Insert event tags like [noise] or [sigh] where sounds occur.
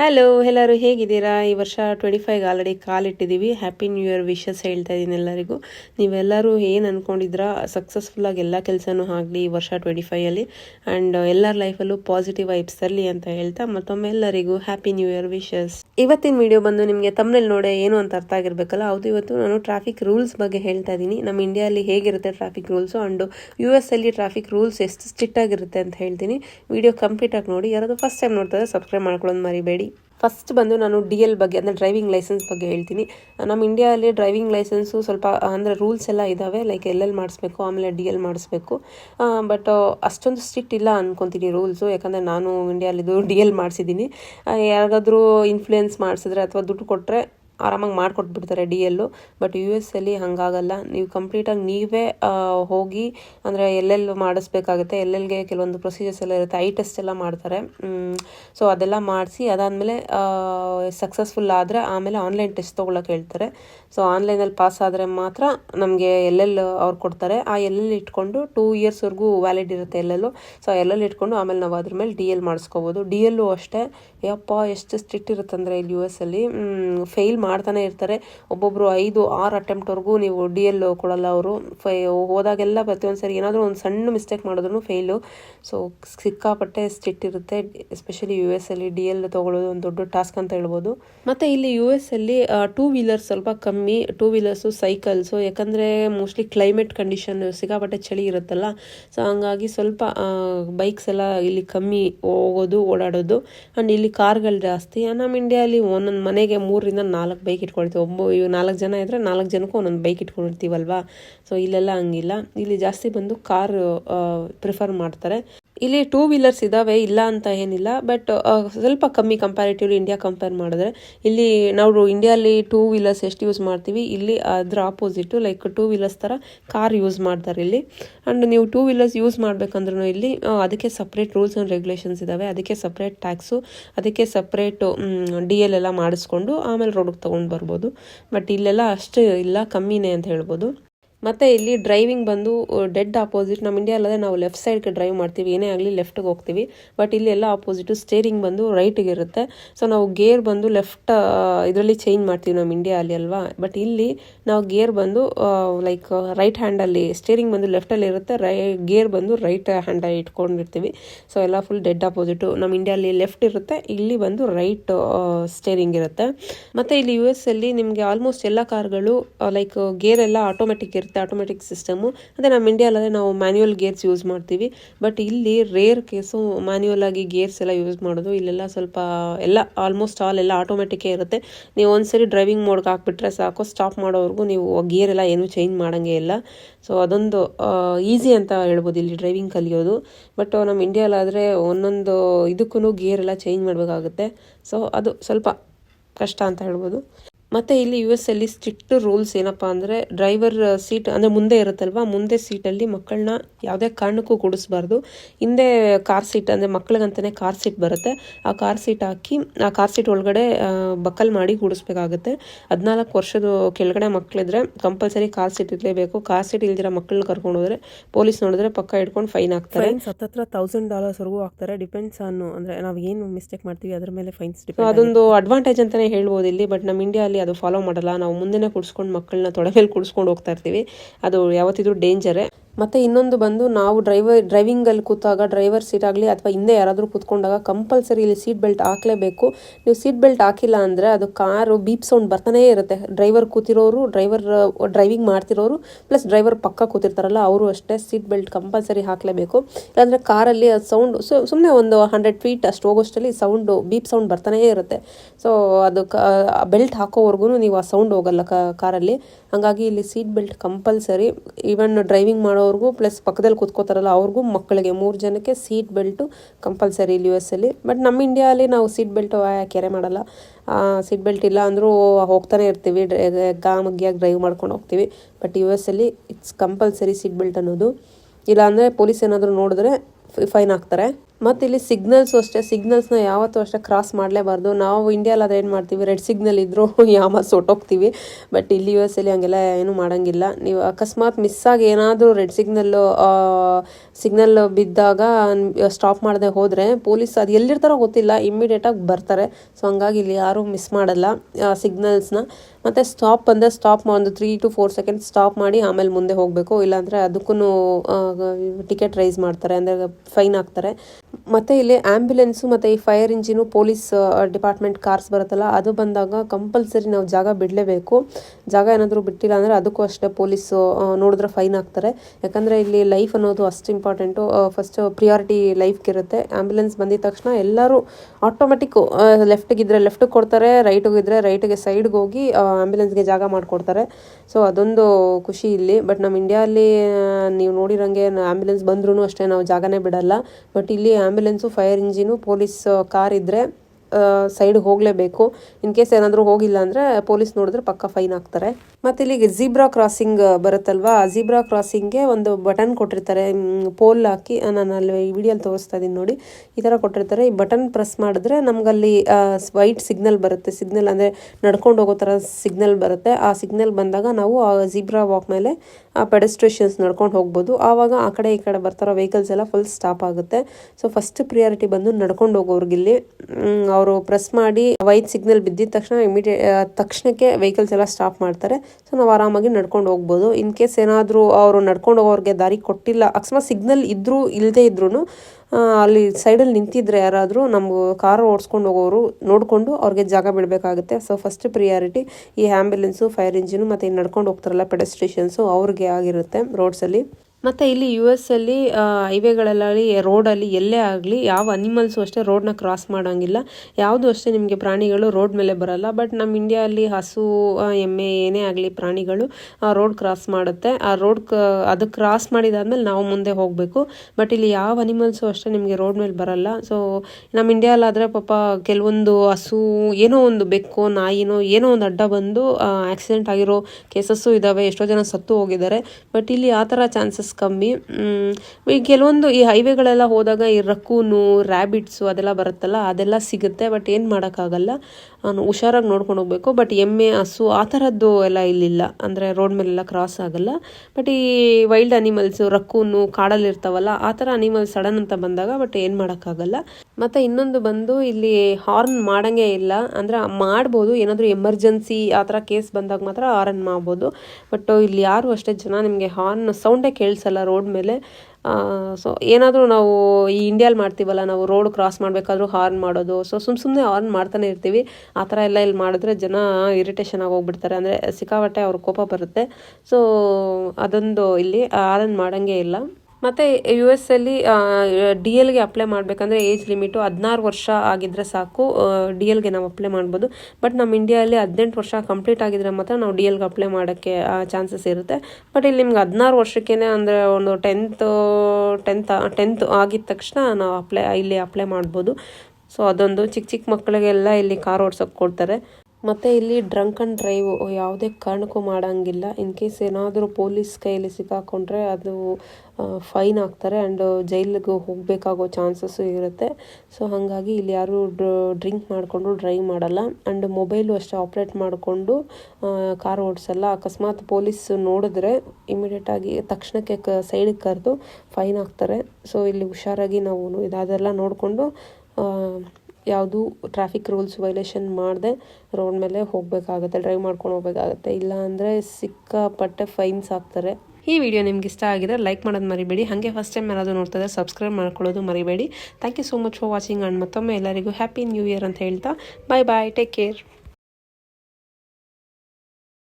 Hello ಎಲ್ಲರೂ ಹೇಗಿದ್ದೀರಾ? ಈ ವರ್ಷ ಟ್ವೆಂಟಿ ಫೈವ್ಗೆ ಆಲ್ರೆಡಿ ಕಾಲಿಟ್ಟಿದ್ದೀವಿ ಹ್ಯಾಪಿ ನ್ಯೂ ಇಯರ್ ವಿಶಸ್ ಹೇಳ್ತಾ ಇದ್ದೀನಿ ಎಲ್ಲರಿಗೂ. ನೀವೆಲ್ಲರೂ ಏನು ಅಂದ್ಕೊಂಡಿದ್ರಾ ಸಕ್ಸಸ್ಫುಲ್ಲಾಗಿ ಎಲ್ಲ ಕೆಲಸನೂ ಆಗಲಿ ಈ ವರ್ಷ ಟ್ವೆಂಟಿ ಫೈವಲ್ಲಿ ಆ್ಯಂಡ್ ಎಲ್ಲರ ಲೈಫಲ್ಲೂ ಪಾಸಿಟಿವ್ ವೈಬ್ಸ್ ತರಲಿ ಅಂತ ಹೇಳ್ತಾ ಮತ್ತೊಮ್ಮೆ ಎಲ್ಲರಿಗೂ ಹ್ಯಾಪಿ ನ್ಯೂ ಇಯರ್ ವಿಶಸ್ ಇವತ್ತಿನ ವಿಡಿಯೋ ಬಂದು ನಿಮಗೆ ತಮ್ಮಲ್ಲಿ ನೋಡೆ ಏನು ಅಂತ ಅರ್ಥ ಆಗಿರಬೇಕಲ್ಲ? ಹೌದು, ಇವತ್ತು ನಾನು ಟ್ರಾಫಿಕ್ ರೂಲ್ಸ್ ಬಗ್ಗೆ ಹೇಳ್ತಾ ಇದ್ದೀನಿ. ನಮ್ಮ ಇಂಡಿಯಾದಲ್ಲಿ ಹೇಗಿರುತ್ತೆ traffic rules and U S ಅಲ್ಲಿ ಟ್ರಾಫಿಕ್ ರೂಲ್ಸ್ ಎಷ್ಟು ಸ್ಟ್ರಿಕ್ಟ್ ಆಗಿರುತ್ತೆ ಅಂತ ಹೇಳ್ತೀನಿ. ವಿಡಿಯೋ ಕಂಪ್ಲೀಟ್ ಆಗಿ ನೋಡಿ. ಯಾರಾದರೂ ಫಸ್ಟ್ ಟೈಮ್ ನೋಡ್ತಾರೆ ಸಬ್ಸ್ಕ್ರೈಬ್ ಮಾಡ್ಕೊಳ್ಳೋದು ಮರಿಬೇಡಿ. ಫಸ್ಟ್ ಬಂದು ನಾನು ಡಿ ಎಲ್ ಬಗ್ಗೆ, ಅಂದರೆ ಡ್ರೈವಿಂಗ್ ಲೈಸೆನ್ಸ್ ಬಗ್ಗೆ ಹೇಳ್ತೀನಿ. ನಮ್ಮ ಇಂಡಿಯಾದಲ್ಲಿ ಡ್ರೈವಿಂಗ್ ಲೈಸೆನ್ಸು ಸ್ವಲ್ಪ, ಅಂದರೆ ರೂಲ್ಸ್ ಎಲ್ಲ ಇದ್ದಾವೆ ಲೈಕ್ ಎಲ್ಲೆಲ್ಲಿ ಮಾಡಿಸ್ಬೇಕು, ಆಮೇಲೆ ಡಿ ಎಲ್ ಮಾಡಿಸ್ಬೇಕು. ಬಟ್ ಅಷ್ಟೊಂದು ಸ್ಟ್ರಿಕ್ಟ್ ಇಲ್ಲ ಅಂದ್ಕೊತೀನಿ ರೂಲ್ಸು ಯಾಕಂದರೆ ನಾನು ಇಂಡಿಯಾಲಿದ್ದು ಡಿ ಎಲ್ ಮಾಡಿಸಿದ್ದೀನಿ. ಯಾರಿಗಾದರೂ ಇನ್ಫ್ಲೂಯೆನ್ಸ್ ಮಾಡಿಸಿದ್ರೆ ಅಥವಾ ದುಡ್ಡು ಕೊಟ್ಟರೆ ಆರಾಮಾಗಿ ಮಾಡಿಕೊಟ್ಬಿಡ್ತಾರೆ D L but U S ಅಲ್ಲಿ ಹಾಗಾಗಲ್ಲ. ನೀವು ಕಂಪ್ಲೀಟಾಗಿ ನೀವೇ ಹೋಗಿ, ಅಂದರೆ ಎಲ್ಲೆಲ್ಲಿ ಮಾಡಿಸ್ಬೇಕಾಗುತ್ತೆ, ಎಲ್ಲೆಲ್ಲಿಗೆ ಕೆಲವೊಂದು ಪ್ರೊಸೀಜರ್ಸ್ ಎಲ್ಲ ಇರುತ್ತೆ, ಐ ಟೆಸ್ಟ್ ಎಲ್ಲ ಮಾಡ್ತಾರೆ. ಸೊ ಅದೆಲ್ಲ ಮಾಡಿಸಿ, ಅದಾದಮೇಲೆ ಸಕ್ಸಸ್ಫುಲ್ ಆದರೆ ಆಮೇಲೆ ಆನ್ಲೈನ್ ಟೆಸ್ಟ್ ತೊಗೊಳಕ್ಕೆ ಹೇಳ್ತಾರೆ. ಸೊ ಆನ್ಲೈನಲ್ಲಿ ಪಾಸ್ ಆದರೆ ಮಾತ್ರ ನಮಗೆ ಎಲ್ಲೆಲ್ಲಿ ಅವ್ರು ಕೊಡ್ತಾರೆ, ಆ ಎಲ್ಲೆಲ್ಲಿ ಇಟ್ಕೊಂಡು ಟೂ ಇಯರ್ಸ್ವರೆಗೂ ವ್ಯಾಲಿಡ್ ಇರುತ್ತೆ ಎಲ್ಲೆಲ್ಲೂ. ಸೊ ಎಲ್ಲೆಲ್ಲಿ ಇಟ್ಕೊಂಡು ಆಮೇಲೆ ನಾವು ಅದ್ರ ಮೇಲೆ ಡಿ ಎಲ್ ಮಾಡಿಸ್ಕೋಬೋದು. ಡಿ ಎಲ್ಲು ಅಷ್ಟೇ. ಯಪ್ಪ, ಎಷ್ಟು ಸ್ಟ್ರಿಕ್ಟ್ ಇರುತ್ತೆ ಅಂದರೆ ಇಲ್ಲಿ ಯು ಎಸ್ ಅಲ್ಲಿ. ಫೇಲ್ ಮಾಡ್ತಾನೆ ಇರ್ತಾರೆ. ಒಬ್ಬೊಬ್ರು ಐದು, ಆರು ಅಟೆಂಪ್ಟ್ವರೆಗೂ ನೀವು ಡಿ ಎಲ್ ಕೊಡಲ್ಲ ಅವರು. ಫೈ, ಹೋದಾಗೆಲ್ಲ ಪ್ರತಿಯೊಂದು ಸರಿ ಏನಾದರೂ ಒಂದು ಸಣ್ಣ ಮಿಸ್ಟೇಕ್ ಮಾಡಿದ್ರು ಫೇಲು ಸೊ ಸಿಕ್ಕಾಪಟ್ಟೆ ಸ್ಟಿಟ್ ಇರುತ್ತೆ. ಎಸ್ಪೆಷಲಿ ಯು ಎಸ್ ಅಲ್ಲಿ ಡಿ ಎಲ್ ತೊಗೊಳ್ಳೋದು ಒಂದು ದೊಡ್ಡ ಟಾಸ್ಕ್ ಅಂತ ಹೇಳ್ಬೋದು. ಮತ್ತು ಇಲ್ಲಿ ಯು ಎಸ್ ಅಲ್ಲಿ ಟೂ ವೀಲರ್ಸ್ ಸ್ವಲ್ಪ ಕಮ್ಮಿ ಟೂ ವೀಲರ್ಸು ಸೈಕಲ್ಸು ಯಾಕಂದರೆ ಮೋಸ್ಟ್ಲಿ ಕ್ಲೈಮೇಟ್ ಕಂಡೀಷನ್ ಸಿಕ್ಕಾಪಟ್ಟೆ ಚಳಿ ಇರುತ್ತಲ್ಲ. ಸೊ ಹಂಗಾಗಿ ಸ್ವಲ್ಪ ಬೈಕ್ಸ್ ಎಲ್ಲ ಇಲ್ಲಿ ಕಮ್ಮಿ ಹೋಗೋದು, ಓಡಾಡೋದು. ಆ್ಯಂಡ್ ಇಲ್ಲಿ ಕಾರ್ಗಳು ಜಾಸ್ತಿ. ನಮ್ಮ ಇಂಡಿಯಾಲಿ ಒಂದೊಂದು ಮನೆಗೆ ಮೂರರಿಂದ ನಾಲ್ಕು ಬೈಕ್ ಇಟ್ಕೊಳ್ತೀವಿ. ಒಬ್ಬ ಇವು ನಾಲ್ಕು ಜನ ಇದ್ದರೆ ನಾಲ್ಕು ಜನಕ್ಕೂ ಒಂದೊಂದು ಬೈಕ್ ಇಟ್ಕೊಂಡಿರ್ತೀವಲ್ವಾ ಸೊ ಇಲ್ಲೆಲ್ಲ ಹಂಗಿಲ್ಲ. ಇಲ್ಲಿ ಜಾಸ್ತಿ ಬಂದು ಕಾರ್ ಪ್ರಿಫರ್ ಮಾಡ್ತಾರೆ. ಇಲ್ಲಿ ಟೂ ವೀಲರ್ಸ್ ಇದ್ದಾವೆ ಇಲ್ಲ ಅಂತ ಏನಿಲ್ಲ ಬಟ್ ಸ್ವಲ್ಪ ಕಮ್ಮಿ ಕಂಪ್ಯಾರಿಟಿವ್ಲಿ ಇಂಡಿಯಾ ಕಂಪೇರ್ ಮಾಡಿದ್ರೆ, ಇಲ್ಲಿ ನಾವು ಇಂಡಿಯಲ್ಲಿ ಟೂ ವೀಲರ್ಸ್ ಎಷ್ಟು ಯೂಸ್ ಮಾಡ್ತೀವಿ, ಇಲ್ಲಿ ಅದರ ಆಪೋಸಿಟು ಲೈಕ್ ಟೂ ವೀಲರ್ಸ್ ಥರ ಕಾರ್ ಯೂಸ್ ಮಾಡ್ತಾರೆ ಇಲ್ಲಿ. ಆ್ಯಂಡ್ ನೀವು ಟೂ ವೀಲರ್ಸ್ ಯೂಸ್ ಮಾಡಬೇಕಂದ್ರೂ ಇಲ್ಲಿ ಅದಕ್ಕೆ ಸಪ್ರೇಟ್ ರೂಲ್ಸ್ ಆ್ಯಂಡ್ ರೆಗ್ಯುಲೇಷನ್ಸ್ ಇದ್ದಾವೆ ಅದಕ್ಕೆ ಸಪ್ರೇಟ್ ಟ್ಯಾಕ್ಸು ಅದಕ್ಕೆ ಸಪ್ರೇಟು ಡಿ ಎಲ್ ಎಲ್ಲ ಮಾಡಿಸ್ಕೊಂಡು ಆಮೇಲೆ ರೋಡಿಗೆ ತೊಗೊಂಡು ಬರ್ಬೋದು. ಬಟ್ ಇಲ್ಲೆಲ್ಲ ಅಷ್ಟು ಇಲ್ಲ, ಕಮ್ಮಿನೇ ಅಂತ ಹೇಳ್ಬೋದು. ಮತ್ತು ಇಲ್ಲಿ ಡ್ರೈವಿಂಗ್ ಬಂದು ಡೆಡ್ ಆಪೋಸಿಟ್ ನಮ್ಮ ಇಂಡಿಯಾ ಅಲ್ಲದೆ ನಾವು ಲೆಫ್ಟ್ ಸೈಡ್ಗೆ ಡ್ರೈವ್ ಮಾಡ್ತೀವಿ. ಏನೇ ಆಗಲಿ ಲೆಫ್ಟ್ಗೆ ಹೋಗ್ತೀವಿ. ಬಟ್ ಇಲ್ಲಿ ಎಲ್ಲ ಆಪೋಸಿಟು ಸ್ಟೇರಿಂಗ್ ಬಂದು ರೈಟಿಗೆ ಇರುತ್ತೆ. ಸೊ ನಾವು ಗೇರ್ ಬಂದು ಲೆಫ್ಟ್ ಇದರಲ್ಲಿ ಚೇಂಜ್ ಮಾಡ್ತೀವಿ ನಮ್ಮ ಇಂಡಿಯಾ ಅಲ್ಲಿ ಅಲ್ವಾ? ಬಟ್ ಇಲ್ಲಿ ನಾವು ಗೇರ್ ಬಂದು ಲೈಕ್ ರೈಟ್ ಹ್ಯಾಂಡಲ್ಲಿ ಸ್ಟೇರಿಂಗ್ ಬಂದು ಲೆಫ್ಟಲ್ಲಿ ಇರುತ್ತೆ. ರೈ ಗೇರ್ ಬಂದು ರೈಟ್ ಹ್ಯಾಂಡಲ್ಲಿ ಇಟ್ಕೊಂಡಿರ್ತೀವಿ. ಸೊ ಎಲ್ಲ ಫುಲ್ ಡೆಡ್ ಆಪೋಸಿಟು ನಮ್ಮ ಇಂಡಿಯಾಲಿ ಲೆಫ್ಟ್ ಇರುತ್ತೆ. ಇಲ್ಲಿ ಬಂದು ರೈಟ್ ಸ್ಟೇರಿಂಗ್ ಇರುತ್ತೆ. ಮತ್ತು ಇಲ್ಲಿ ಯು ಎಸ್ ಅಲ್ಲಿ ನಿಮಗೆ ಆಲ್ಮೋಸ್ಟ್ ಎಲ್ಲ ಕಾರ್ಗಳು ಲೈಕ್ ಗೇರ್ ಎಲ್ಲ ಆಟೋಮೆಟಿಕ್ ಇರುತ್ತೆ. ಆಟೋಮೆಟಿಕ್ ಸಿಸ್ಟಮು ಅದೇ ನಮ್ಮ ಇಂಡಿಯಾಲಲ್ಲೇ ನಾವು ಮ್ಯಾನ್ಯುವಲ್ ಗೇರ್ಸ್ ಯೂಸ್ ಮಾಡ್ತೀವಿ. ಬಟ್ ಇಲ್ಲಿ ರೇರ್ ಕೇಸು ಮ್ಯಾನ್ಯುವಲ್ ಆಗಿ ಗೇರ್ಸ್ ಎಲ್ಲ ಯೂಸ್ ಮಾಡೋದು. ಇಲ್ಲೆಲ್ಲ ಸ್ವಲ್ಪ, ಎಲ್ಲ ಆಲ್ಮೋಸ್ಟ್ ಆಲ್ ಎಲ್ಲ ಆಟೋಮೆಟಿಕ್ಕೇ ಇರುತ್ತೆ. ನೀವು ಒಂದ್ಸರಿ ಡ್ರೈವಿಂಗ್ ಮೋಡ್ಗೆ ಹಾಕ್ಬಿಟ್ರೆ ಸಾಕು. ಸ್ಟಾಪ್ ಮಾಡೋವರೆಗೂ ನೀವು ಗೇರ್ ಎಲ್ಲ ಏನೂ ಚೇಂಜ್ ಮಾಡೋಂಗೇ ಇಲ್ಲ. ಸೊ ಅದೊಂದು ಈಸಿ ಅಂತ ಹೇಳ್ಬೋದು ಇಲ್ಲಿ ಡ್ರೈವಿಂಗ್ ಕಲಿಯೋದು. ಬಟ್ ನಮ್ಮ ಇಂಡಿಯಾಲಾದರೆ ಒಂದೊಂದು ಇದಕ್ಕೂ ಗೇರ್ ಎಲ್ಲ ಚೇಂಜ್ ಮಾಡಬೇಕಾಗುತ್ತೆ. ಸೊ ಅದು ಸ್ವಲ್ಪ ಕಷ್ಟ ಅಂತ ಹೇಳ್ಬೋದು. ಮತ್ತು ಇಲ್ಲಿ ಯು ಎಸ್ ಅಲ್ಲಿ ಸ್ಟ್ರಿಕ್ಟ್ ರೂಲ್ಸ್ ಏನಪ್ಪ ಅಂದರೆ ಡ್ರೈವರ್ ಸೀಟ್ ಅಂದರೆ ಮುಂದೆ ಇರುತ್ತಲ್ವಾ? ಮುಂದೆ ಸೀಟಲ್ಲಿ ಮಕ್ಕಳನ್ನ ಯಾವುದೇ ಕಾರಣಕ್ಕೂ ಕೂಡಿಸ್ಬಾರ್ದು. ಹಿಂದೆ ಕಾರ್ ಸೀಟ್ ಅಂದರೆ ಮಕ್ಳಿಗಂತಲೇ ಕಾರ್ ಸೀಟ್ ಬರುತ್ತೆ. ಆ ಕಾರ್ ಸೀಟ್ ಹಾಕಿ ಆ ಕಾರ್ ಸೀಟ್ ಒಳಗಡೆ ಬಕಲ್ ಬಕ್ಕಲ್ ಮಾಡಿ ಕೂಡಿಸ್ಬೇಕಾಗುತ್ತೆ. ಹದಿನಾಲ್ಕು ವರ್ಷದ ಕೆಳಗಡೆ ಮಕ್ಕಳಿದ್ರೆ ಕಂಪಲ್ಸರಿ ಕಾರ್ ಸೀಟ್ ಇರಲೇಬೇಕು. ಕಾರ್ ಸೀಟ್ ಇಲ್ದಿರೋ ಮಕ್ಕಳನ್ನ ಕರ್ಕೊಂಡು ಹೋದ್ರೆ ಪೊಲೀಸ್ ನೋಡಿದ್ರೆ ಪಕ್ಕ ಇಟ್ಕೊಂಡು ಫೈನ್ ಹಾಕ್ತಾರೆ ಹತ್ತತ್ರ ತೌಸಂಡ್ ಡಾಲರ್ಸ್ವರೆಗೂ ಹಾಕ್ತಾರೆ ಡಿಪೆಂಡ್ಸ್ ಆನ್ ಅಂದರೆ ನಾವು ಏನು ಮಿಸ್ಟೇಕ್ ಮಾಡ್ತೀವಿ ಅದ್ರ ಮೇಲೆ ಫೈನ್ಸ್ ಅದೊಂದು ಅಡ್ವಾಂಟೇಜ್ ಅಂತಾನೆ ಹೇಳ್ಬೋದು ಇಲ್ಲಿ ಬಟ್ ನಮ್ಮ ಇಂಡಿಯಾದಲ್ಲಿ ಅದು ಫಾಲೋ ಮಾಡಲ್ಲ. ನಾವು ಮುಂದೆನೇ ಕೂಡಿಸ್ಕೊಂಡು ಮಕ್ಕಳನ್ನ ತೊಡೆ ಮೇಲೆ ಕೂಡಿಸ್ಕೊಂಡು ಹೋಗ್ತಾ ಇರ್ತೀವಿ. ಅದು ಯಾವತ್ತಿದ್ರೂ ಡೇಂಜರೇ ಮತ್ತು ಇನ್ನೊಂದು ಬಂದು ನಾವು ಡ್ರೈವರ್ ಡ್ರೈವಿಂಗಲ್ಲಿ ಕೂತಾಗ ಡ್ರೈವರ್ ಸೀಟ್ ಆಗಲಿ ಅಥವಾ ಹಿಂದೆ ಯಾರಾದರೂ ಕೂತ್ಕೊಂಡಾಗ ಕಂಪಲ್ಸರಿ ಇಲ್ಲಿ ಸೀಟ್ ಬೆಲ್ಟ್ ಹಾಕಲೇಬೇಕು. ನೀವು ಸೀಟ್ ಬೆಲ್ಟ್ ಹಾಕಿಲ್ಲ ಅಂದರೆ ಅದು ಕಾರು ಬೀಪ್ ಸೌಂಡ್ ಬರ್ತಾನೇ ಇರುತ್ತೆ. ಡ್ರೈವರ್ ಕೂತಿರೋರು ಡ್ರೈವರ್ ಡ್ರೈವಿಂಗ್ ಮಾಡ್ತಿರೋರು ಪ್ಲಸ್ ಡ್ರೈವರ್ ಪಕ್ಕ ಕೂತಿರ್ತಾರಲ್ಲ, ಅವರು ಅಷ್ಟೇ ಸೀಟ್ ಬೆಲ್ಟ್ ಕಂಪಲ್ಸರಿ ಹಾಕಲೇಬೇಕು. ಇಲ್ಲಾಂದರೆ ಕಾರಲ್ಲಿ ಅದು ಸೌಂಡ್ ಸುಮ್ಮನೆ ಒಂದು ಹಂಡ್ರೆಡ್ ಫೀಟ್ ಅಷ್ಟು ಹೋಗೋಷ್ಟರಲ್ಲಿ ಸೌಂಡು ಬೀಪ್ ಸೌಂಡ್ ಬರ್ತಾನೇ ಇರುತ್ತೆ. ಸೊ ಅದು ಬೆಲ್ಟ್ ಹಾಕೋವರೆಗೂ ನೀವು ಆ ಸೌಂಡ್ ಹೋಗಲ್ಲ ಕಾರಲ್ಲಿ. ಹಾಗಾಗಿ ಇಲ್ಲಿ seat belt compulsory even driving ಮಾಡೋರ್ಗೂ plus ಪಕ್ಕದಲ್ಲಿ ಕೂತ್ಕೋತಾರಲ್ಲ, ಅವ್ರಿಗೂ ಮಕ್ಕಳಿಗೆ ಮೂರು ಜನಕ್ಕೆ ಸೀಟ್ ಬೆಲ್ಟು ಕಂಪಲ್ಸರಿ ಇಲ್ಲಿ ಯು ಎಸ್ ಅಲ್ಲಿ. ಬಟ್ ನಮ್ಮ ಇಂಡಿಯಾಲಿ ನಾವು ಸೀಟ್ ಬೆಲ್ಟು ಕೆರೆ ಮಾಡಲ್ಲ. ಸೀಟ್ ಬೆಲ್ಟ್ ಇಲ್ಲ ಅಂದರೂ ಹೋಗ್ತಾನೆ ಇರ್ತೀವಿ ಗಾಮಗಿಯಾಗಿ ಡ್ರೈವ್ ಮಾಡ್ಕೊಂಡು ಹೋಗ್ತೀವಿ. ಬಟ್ ಯು ಎಸ್ ಅಲ್ಲಿ ಇಟ್ಸ್ ಕಂಪಲ್ಸರಿ ಸೀಟ್ ಬೆಲ್ಟ್ ಅನ್ನೋದು. ಇಲ್ಲಾಂದರೆ ಪೊಲೀಸ್ ಏನಾದರೂ ನೋಡಿದ್ರೆ ಫೈನ್ ಹಾಕ್ತಾರೆ ಮತ್ತು ಇಲ್ಲಿ ಸಿಗ್ನಲ್ಸು ಅಷ್ಟೇ ಸಿಗ್ನಲ್ಸ್ನ ಯಾವತ್ತೂ ಅಷ್ಟೇ ಕ್ರಾಸ್ ಮಾಡಲೇಬಾರ್ದು. ನಾವು ಇಂಡಿಯಾಲಾದ್ರೆ ಏನು ಮಾಡ್ತೀವಿ? ರೆಡ್ ಸಿಗ್ನಲ್ ಇದ್ದರೂ [laughs] ಯಾಮಸ್ ಹೋಗ್ತೀವಿ ಬಟ್ ಇಲ್ಲಿ ಯು ಎಸ್ ಅಲ್ಲಿ ಹಂಗೆಲ್ಲ ಏನು ಮಾಡೋಂಗಿಲ್ಲ. ನೀವು ಅಕಸ್ಮಾತ್ ಮಿಸ್ ಆಗಿ ಏನಾದರೂ ರೆಡ್ ಸಿಗ್ನಲ್ಲು ಸಿಗ್ನಲ್ ಬಿದ್ದಾಗ ಸ್ಟಾಪ್ ಮಾಡದೆ ಹೋದರೆ ಪೊಲೀಸ್ ಅದು ಎಲ್ಲಿರ್ತಾರೋ ಗೊತ್ತಿಲ್ಲ. ಇಮ್ಮಿಡಿಯೇಟಾಗಿ ಬರ್ತಾರೆ. ಸೊ ಹಂಗಾಗಿ ಇಲ್ಲಿ ಯಾರೂ ಮಿಸ್ ಮಾಡಲ್ಲ ಸಿಗ್ನಲ್ಸ್ನ ಮತ್ತು ಸ್ಟಾಪ್ ಬಂದರೆ ಸ್ಟಾಪ್ ಒಂದು three two four second stop ಮಾಡಿ ಆಮೇಲೆ ಮುಂದೆ ಹೋಗಬೇಕು. ಇಲ್ಲಾಂದರೆ ಅದಕ್ಕೂ ಟಿಕೆಟ್ ರೈಸ್ ಮಾಡ್ತಾರೆ, ಅಂದರೆ ಫೈನ್ ಹಾಕ್ತಾರೆ ಮತ್ತು ಇಲ್ಲಿ ಆ್ಯಂಬುಲೆನ್ಸು ಮತ್ತು ಈ fire engine police department cars ಬರುತ್ತಲ್ಲ, ಅದು ಬಂದಾಗ ಕಂಪಲ್ಸರಿ ನಾವು ಜಾಗ ಬಿಡಲೇಬೇಕು. ಜಾಗ ಏನಾದರೂ ಬಿಟ್ಟಿಲ್ಲ ಅಂದರೆ ಅದಕ್ಕೂ ಅಷ್ಟೇ ಪೊಲೀಸು ನೋಡಿದ್ರೆ ಫೈನ್ ಹಾಕ್ತಾರೆ ಯಾಕಂದರೆ ಇಲ್ಲಿ ಲೈಫ್ ಅನ್ನೋದು ಅಷ್ಟು ಇಂಪಾರ್ಟೆಂಟು ಫಸ್ಟ್ ಪ್ರಿಯಾರಿಟಿ ಲೈಫ್ಗೆ ಇರುತ್ತೆ. ಆ್ಯಂಬುಲೆನ್ಸ್ ಬಂದಿದ ತಕ್ಷಣ ಎಲ್ಲರೂ ಆಟೋಮೆಟಿಕ್ಕು ಲೆಫ್ಟಿಗಿದ್ರೆ ಲೆಫ್ಟಿಗೆ ಕೊಡ್ತಾರೆ ರೈಟಿಗಿದ್ರೆ ರೈಟಿಗೆ ಸೈಡ್ಗೆ ಹೋಗಿ ಆ್ಯಂಬುಲೆನ್ಸ್ಗೆ ಜಾಗ ಮಾಡಿಕೊಡ್ತಾರೆ. ಸೊ ಅದೊಂದು ಖುಷಿ ಇಲ್ಲಿ. ಬಟ್ ನಮ್ಮ ಇಂಡಿಯಲ್ಲಿ ನೀವು ನೋಡಿರಂಗೆ ಆ್ಯಂಬುಲೆನ್ಸ್ ಬಂದ್ರೂ ಅಷ್ಟೇ ನಾವು ಜಾಗನೇ ಬಿಡಲ್ಲ. ಬಟ್ ಇಲ್ಲಿ ambulance fire engine police car ಇದ್ದರೆ ಸೈಡ್ಗೆ ಹೋಗಲೇಬೇಕು. ಇನ್ ಕೇಸ್ ಏನಾದರೂ ಹೋಗಿಲ್ಲ ಅಂದರೆ ಪೊಲೀಸ್ ನೋಡಿದ್ರೆ ಪಕ್ಕ ಫೈನ್ ಹಾಕ್ತಾರೆ ಮತ್ತು ಇಲ್ಲಿಗೆ ಜೀಬ್ರಾ ಕ್ರಾಸಿಂಗ್ ಬರುತ್ತಲ್ವಾ? ಆ ಝೀಬ್ರಾ ಕ್ರಾಸಿಂಗ್ಗೆ ಒಂದು ಬಟನ್ ಕೊಟ್ಟಿರ್ತಾರೆ. ಪೋಲ್ ಹಾಕಿ ನಾನು ಅಲ್ಲಿ ಈ ವಿಡಿಯೋಲಿ ತೋರಿಸ್ತಾ ಇದ್ದೀನಿ ನೋಡಿ. ಈ ಥರ ಕೊಟ್ಟಿರ್ತಾರೆ. ಈ ಬಟನ್ ಪ್ರೆಸ್ ಮಾಡಿದ್ರೆ ನಮಗಲ್ಲಿ ವೈಟ್ ಸಿಗ್ನಲ್ ಬರುತ್ತೆ. ಸಿಗ್ನಲ್ ಅಂದರೆ ನಡ್ಕೊಂಡು ಹೋಗೋ ಥರ ಸಿಗ್ನಲ್ ಬರುತ್ತೆ. ಆ ಸಿಗ್ನಲ್ ಬಂದಾಗ ನಾವು ಆ ಜೀಬ್ರಾ ವಾಕ್ ಮೇಲೆ, ಆ ಪೆಡೆಸ್ಟ್ರೇಷನ್ಸ್ ನಡ್ಕೊಂಡು ಹೋಗ್ಬೋದು. ಆವಾಗ ಆ ಕಡೆ ಈ ಕಡೆ ಬರ್ತಾರೋ ವೆಹಿಕಲ್ಸ್ ಎಲ್ಲ ಫುಲ್ ಸ್ಟಾಪ್ ಆಗುತ್ತೆ. ಸೊ ಫಸ್ಟ್ ಪ್ರಿಯಾರಿಟಿ ಬಂದು ನಡ್ಕೊಂಡು ಹೋಗೋರ್ಗಿಲ್ಲಿ. ಅವರು ಪ್ರೆಸ್ ಮಾಡಿ ವೈಟ್ ಸಿಗ್ನಲ್ ಬಿದ್ದಿದ ತಕ್ಷಣ ಇಮಿಡಿಯೇಟ್ ತಕ್ಷಣಕ್ಕೆ ವೆಹಿಕಲ್ಸ್ ಎಲ್ಲ ಸ್ಟಾಪ್ ಮಾಡ್ತಾರೆ. ಸೊ ನಾವು ಆರಾಮಾಗಿ ನಡ್ಕೊಂಡು ಹೋಗ್ಬೋದು. ಇನ್ ಕೇಸ್ ಏನಾದರೂ ಅವರು ನಡ್ಕೊಂಡು ಹೋಗೋರಿಗೆ ದಾರಿ ಕೊಟ್ಟಿಲ್ಲ, ಅಕಸ್ಮಾತ್ ಸಿಗ್ನಲ್ ಇದ್ದರೂ ಇಲ್ಲದೇ ಇದ್ರೂ ಅಲ್ಲಿ ಸೈಡಲ್ಲಿ ನಿಂತಿದ್ರೆ ಯಾರಾದರೂ ನಮ್ಮ ಕಾರ್ ಓಡಿಸ್ಕೊಂಡು ಹೋಗೋರು ನೋಡಿಕೊಂಡು ಅವ್ರಿಗೆ ಜಾಗ ಬಿಡಬೇಕಾಗುತ್ತೆ. ಸೊ ಫಸ್ಟ್ ಪ್ರಿಯಾರಿಟಿ ಈ ಆ್ಯಂಬುಲೆನ್ಸು ಫೈರ್ ಇಂಜಿನು ಮತ್ತು ನಡ್ಕೊಂಡು ಹೋಗ್ತಾರಲ್ಲ ಪೆಡೆಸ್ಟ್ರೇಷನ್ಸು ಅವ್ರಿಗೆ ಆಗಿರುತ್ತೆ ರೋಡ್ಸಲ್ಲಿ ಮತ್ತು ಇಲ್ಲಿ ಯು ಎಸ್ ಅಲ್ಲಿ ಹೈವೇಗಳಲ್ಲಾಗಲಿ, ರೋಡಲ್ಲಿ ಎಲ್ಲೇ ಆಗಲಿ ಯಾವ ಅನಿಮಲ್ಸು ಅಷ್ಟೇ ರೋಡ್ನ ಕ್ರಾಸ್ ಮಾಡೋಂಗಿಲ್ಲ. ಯಾವುದು ಅಷ್ಟೇ ನಿಮಗೆ ಪ್ರಾಣಿಗಳು ರೋಡ್ ಮೇಲೆ ಬರಲ್ಲ. ಬಟ್ ನಮ್ಮ ಇಂಡಿಯಾದಲ್ಲಿ ಹಸು ಎಮ್ಮೆ ಏನೇ ಆಗಲಿ ಪ್ರಾಣಿಗಳು ರೋಡ್ ಕ್ರಾಸ್ ಮಾಡುತ್ತೆ. ಆ ರೋಡ್ ಕ, ಅದು ಕ್ರಾಸ್ ಮಾಡಿದಾದ್ಮೇಲೆ ನಾವು ಮುಂದೆ ಹೋಗಬೇಕು. ಬಟ್ ಇಲ್ಲಿ ಯಾವ ಅನಿಮಲ್ಸು ಅಷ್ಟೇ ನಿಮಗೆ ರೋಡ್ ಮೇಲೆ ಬರಲ್ಲ. ಸೊ ನಮ್ಮ ಇಂಡಿಯಲ್ಲಾದರೆ ಪಾಪ ಕೆಲವೊಂದು ಹಸು, ಏನೋ ಒಂದು ಬೆಕ್ಕು, ನಾಯಿನೋ, ಏನೋ ಒಂದು ಅಡ್ಡ ಬಂದು ಆಕ್ಸಿಡೆಂಟ್ ಆಗಿರೋ ಕೇಸಸ್ಸು ಇದ್ದಾವೆ ಎಷ್ಟೋ ಜನ ಸತ್ತು ಹೋಗಿದ್ದಾರೆ. ಬಟ್ ಇಲ್ಲಿ ಆ ಥರ ಚಾನ್ಸಸ್ ಕಮ್ಮಿ. ಈ ಕೆಲವೊಂದು ಈ ಹೈವೇಗಳೆಲ್ಲ ಹೋದಾಗ ಈ ರಕ್ಕೂನು ರ್ಯಾಬಿಟ್ಸು ಅದೆಲ್ಲ ಬರುತ್ತಲ್ಲ, ಅದೆಲ್ಲ ಸಿಗುತ್ತೆ ಬಟ್ ಏನು ಮಾಡೋಕ್ಕಾಗಲ್ಲ. ಹುಷಾರಾಗಿ ನೋಡ್ಕೊಂಡು ಹೋಗ್ಬೇಕು ಬಟ್ ಎಮ್ಮೆ, ಹಸು ಆ ಥರದ್ದು ಎಲ್ಲ ಇಲ್ಲಿಲ್ಲ. ಅಂದರೆ ರೋಡ್ ಮೇಲೆಲ್ಲ ಕ್ರಾಸ್ ಆಗಲ್ಲ. ಬಟ್ ಈ ವೈಲ್ಡ್ ಅನಿಮಲ್ಸು ರಕ್ಕೂನು ಕಾಡಲ್ಲಿ ಇರ್ತಾವಲ್ಲ ಆ ಥರ ಅನಿಮಲ್ಸ್ ಸಡನ್ ಅಂತ ಬಂದಾಗ ಬಟ್ ಏನು ಮಾಡೋಕ್ಕಾಗಲ್ಲ. ಮತ್ತು ಇನ್ನೊಂದು ಬಂದು ಇಲ್ಲಿ ಹಾರ್ನ್ ಮಾಡಂಗೆ ಇಲ್ಲ. ಅಂದರೆ ಮಾಡ್ಬೋದು, ಏನಾದರೂ ಎಮರ್ಜೆನ್ಸಿ ಆ ಥರ ಕೇಸ್ ಬಂದಾಗ ಮಾತ್ರ ಹಾರ್ನ್ ಮಾಡ್ಬೋದು. ಬಟ್ ಇಲ್ಲಿ ಯಾರು ಅಷ್ಟೇ ಜನ ನಿಮಗೆ ಹಾರ್ನ್ ಸೌಂಡೇ ಕೇಳಿಸಲ್ಲ ರೋಡ್ ಮೇಲೆ ಸೊ ಏನಾದರೂ ನಾವು ಈ ಇಂಡಿಯಲ್ಲಿ ಮಾಡ್ತೀವಲ್ಲ, ನಾವು ರೋಡ್ ಕ್ರಾಸ್ ಮಾಡಬೇಕಾದ್ರೂ ಹಾರ್ನ್ ಮಾಡೋದು ಸೊ ಸುಮ್ ಸುಮ್ಮನೆ ಹಾರ್ನ್ ಮಾಡ್ತಾನೆ ಇರ್ತೀವಿ. ಆ ಥರ ಎಲ್ಲ ಇಲ್ಲಿ ಮಾಡಿದ್ರೆ ಜನ ಇರಿಟೇಷನ್ ಆಗಿ ಹೋಗ್ಬಿಡ್ತಾರೆ. ಅಂದರೆ ಸಿಕ್ಕಾಪಟ್ಟೆ ಅವ್ರ ಕೋಪ ಬರುತ್ತೆ. ಸೊ ಅದೊಂದು ಇಲ್ಲಿ ಹಾರ್ನ್ ಮಾಡೋಂಗೆ ಇಲ್ಲ. ಮತ್ತು ಯು ಎಸ್ ಅಲ್ಲಿ ಡಿ ಎಲ್ಗೆ ಅಪ್ಲೈ ಮಾಡಬೇಕಂದ್ರೆ ಏಜ್ ಲಿಮಿಟು ಹದಿನಾರು ವರ್ಷ ಆಗಿದ್ರೆ ಸಾಕು. ಡಿ ಎಲ್ಗೆ ನಾವು ಅಪ್ಲೈ ಮಾಡ್ಬೋದು. ಬಟ್ ನಮ್ಮ ಇಂಡಿಯಾದಲ್ಲಿ ಹದಿನೆಂಟು ವರ್ಷ ಕಂಪ್ಲೀಟ್ ಆಗಿದ್ರೆ ಮಾತ್ರ ನಾವು ಡಿ ಎಲ್ಗೆ ಅಪ್ಲೈ ಮಾಡೋಕ್ಕೆ ಚಾನ್ಸಸ್ ಇರುತ್ತೆ. ಬಟ್ ಇಲ್ಲಿ ನಿಮ್ಗೆ ಹದಿನಾರು ವರ್ಷಕ್ಕೇ ಅಂದರೆ ಒಂದು ಟೆಂತ್ ಟೆಂತ್ ಟೆಂತ್ ಆಗಿದ ತಕ್ಷಣ ನಾವು ಅಪ್ಲೈ ಇಲ್ಲಿ ಅಪ್ಲೈ ಮಾಡ್ಬೋದು. ಸೊ ಅದೊಂದು ಚಿಕ್ಕ ಚಿಕ್ಕ ಮಕ್ಕಳಿಗೆಲ್ಲ ಇಲ್ಲಿ ಕಾರ್ ಓಡಿಸೋಕೆ ಕೊಡ್ತಾರೆ. ಮತ್ತು ಇಲ್ಲಿ ಡ್ರಂಕ್ ಆ್ಯಂಡ್ ಡ್ರೈವ್ ಯಾವುದೇ ಕಾರಣಕ್ಕೂ ಮಾಡೋಂಗಿಲ್ಲ. ಇನ್ ಕೇಸ್ ಏನಾದರೂ ಪೊಲೀಸ್ ಕೈಯಲ್ಲಿ ಸಿಕ್ಕಾಕೊಂಡ್ರೆ ಅದು ಫೈನ್ ಹಾಕ್ತಾರೆ ಆ್ಯಂಡ್ ಜೈಲಿಗೆ ಹೋಗಬೇಕಾಗೋ ಚಾನ್ಸಸ್ಸು ಇರುತ್ತೆ. ಸೊ ಹಾಗಾಗಿ ಇಲ್ಲಿ ಯಾರು ಡ್ರಿಂಕ್ ಮಾಡಿಕೊಂಡು ಡ್ರೈವ್ ಮಾಡಲ್ಲ. ಆ್ಯಂಡ್ ಮೊಬೈಲು ಅಷ್ಟೇ ಆಪ್ರೇಟ್ ಮಾಡಿಕೊಂಡು ಕಾರ್ ಓಡಿಸಲ್ಲ. ಅಕಸ್ಮಾತ್ ಪೊಲೀಸ್ ನೋಡಿದ್ರೆ ಇಮಿಡಿಯೇಟಾಗಿ ತಕ್ಷಣಕ್ಕೆ ಕ ಸೈಡಿಗೆ ಕರೆದು ಫೈನ್ ಹಾಕ್ತಾರೆ ಸೊ ಇಲ್ಲಿ ಹುಷಾರಾಗಿ ನಾವು ಇದಾದೆಲ್ಲ ನೋಡಿಕೊಂಡು ಯಾವುದು ಟ್ರಾಫಿಕ್ ರೂಲ್ಸ್ ವೈಲೇಷನ್ ಮಾಡದೆ ರೋಡ್ ಮೇಲೆ ಹೋಗಬೇಕಾಗತ್ತೆ ಡ್ರೈವ್ ಮಾಡ್ಕೊಂಡು ಹೋಗಬೇಕಾಗತ್ತೆ. ಇಲ್ಲ ಅಂದರೆ ಸಿಕ್ಕಾಪಟ್ಟೆ ಫೈನ್ಸ್ ಹಾಕ್ತಾರೆ. ಈ ವಿಡಿಯೋ ನಿಮ್ಗೆ ಇಷ್ಟ ಆಗಿದ್ರೆ ಲೈಕ್ ಮಾಡೋದು ಮರಿಬೇಡಿ. ಹಾಗೆ ಫಸ್ಟ್ ಟೈಮ್ ಯಾರಾದರೂ ನೋಡ್ತಾ ಸಬ್ಸ್ಕ್ರೈಬ್ ಮಾಡ್ಕೊಳ್ಳೋದು ಮರಿಬೇಡಿ. Thank you so much for watching and ಮತ್ತೊಮ್ಮೆ ಎಲ್ಲರಿಗೂ ಹ್ಯಾಪಿ ನ್ಯೂ ಇಯರ್ ಅಂತ ಹೇಳ್ತಾ ಬಾಯ್ ಬಾಯ್ ಟೇಕ್ ಕೇರ್